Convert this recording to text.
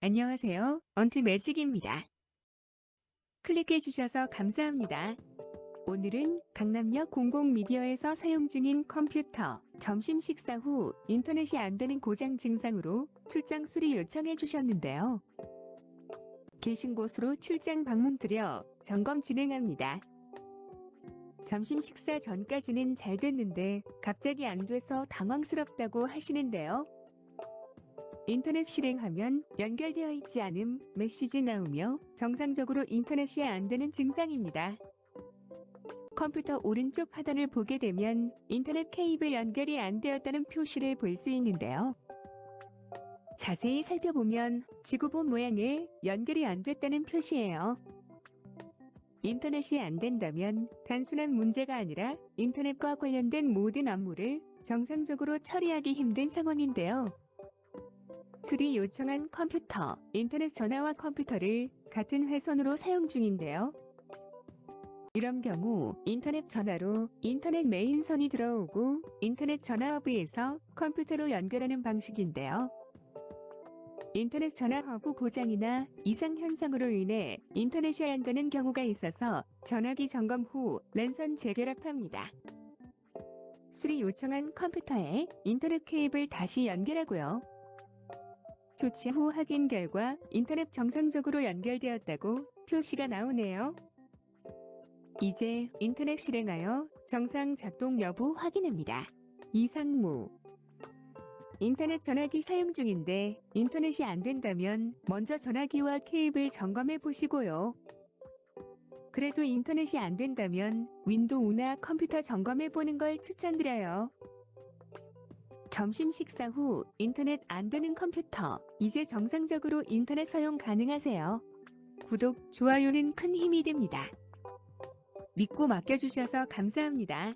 안녕하세요. 언트 매직입니다. 클릭해 주셔서 감사합니다. 오늘은 강남역 공공미디어에서 사용 중인 컴퓨터, 점심 식사 후 인터넷이 안 되는 고장 증상으로 출장 수리 요청해 주셨는데요. 계신 곳으로 출장 방문 드려 점검 진행합니다. 점심 식사 전까지는 잘 됐는데 갑자기 안 돼서 당황스럽다고 하시는데요. 인터넷 실행하면 연결되어 있지 않음 메시지 나오며 정상적으로 인터넷이 안 되는 증상입니다. 컴퓨터 오른쪽 하단을 보게 되면 인터넷 케이블 연결이 안 되었다는 표시를 볼 수 있는데요. 자세히 살펴보면 지구본 모양의 연결이 안 됐다는 표시예요. 인터넷이 안 된다면 단순한 문제가 아니라 인터넷과 관련된 모든 업무를 정상적으로 처리하기 힘든 상황인데요. 수리 요청한 컴퓨터, 인터넷 전화와 컴퓨터를 같은 회선으로 사용 중인데요. 이런 경우 인터넷 전화로 인터넷 메인선이 들어오고 인터넷 전화 허브에서 컴퓨터로 연결하는 방식인데요. 인터넷 전화 허브 고장이나 이상 현상으로 인해 인터넷이 안 되는 경우가 있어서 전화기 점검 후 랜선 재결합합니다. 수리 요청한 컴퓨터에 인터넷 케이블 다시 연결하고요. 조치 후 확인 결과 인터넷 정상적으로 연결되었다고 표시가 나오네요. 이제 인터넷 실행하여 정상 작동 여부 확인합니다. 이상무 인터넷 전화기 사용 중인데 인터넷이 안 된다면 먼저 전화기와 케이블 점검해 보시고요. 그래도 인터넷이 안 된다면 윈도우나 컴퓨터 점검해 보는 걸 추천드려요. 점심 식사 후 인터넷 안 되는 컴퓨터 이제 정상적으로 인터넷 사용 가능하세요. 구독, 좋아요는 큰 힘이 됩니다. 믿고 맡겨주셔서 감사합니다.